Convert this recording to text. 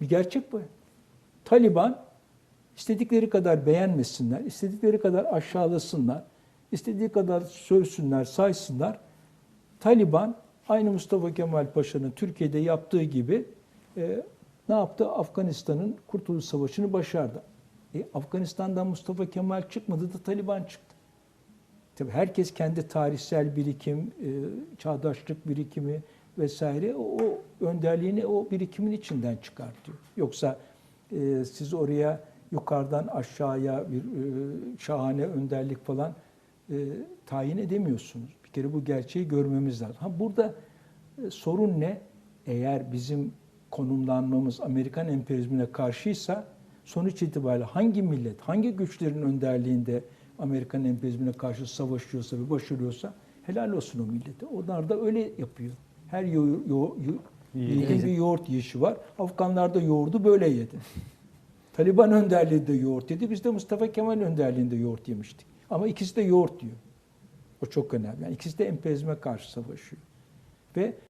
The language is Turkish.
Bir gerçek bu. Taliban istedikleri kadar beğenmesinler, istedikleri kadar aşağılasınlar, istediği kadar sövsünler, saysınlar. Taliban aynı Mustafa Kemal Paşa'nın Türkiye'de yaptığı gibi e, ne yaptı? Afganistan'ın Kurtuluş Savaşı'nı başardı. E, Afganistan'dan Mustafa Kemal çıkmadı da Taliban çıktı. Tabii herkes kendi tarihsel birikim, e, çağdaşlık birikimi vesaire o, o önderliğini o birikimin içinden çıkartıyor. Yoksa e, siz oraya yukarıdan aşağıya bir e, şahane önderlik falan e, tayin edemiyorsunuz. Bir kere bu gerçeği görmemiz lazım. Ha burada e, sorun ne? Eğer bizim konumlanmamız Amerikan emperyalizmine karşıysa sonuç itibariyle hangi millet, hangi güçlerin önderliğinde Amerikan emperyalizmine karşı savaşıyorsa ve başarıyorsa helal olsun o millete. Onlar da öyle yapıyor. Her yo, yo, yo, yiğidin bir yoğurt yiyişi var. Afganlar da yoğurdu böyle yedi. Taliban önderliğinde yoğurt yedi. Biz de Mustafa Kemal önderliğinde yoğurt yemiştik. Ama ikisi de yoğurt diyor. O çok önemli. Yani ikisi de emperyalizme karşı savaşıyor. Ve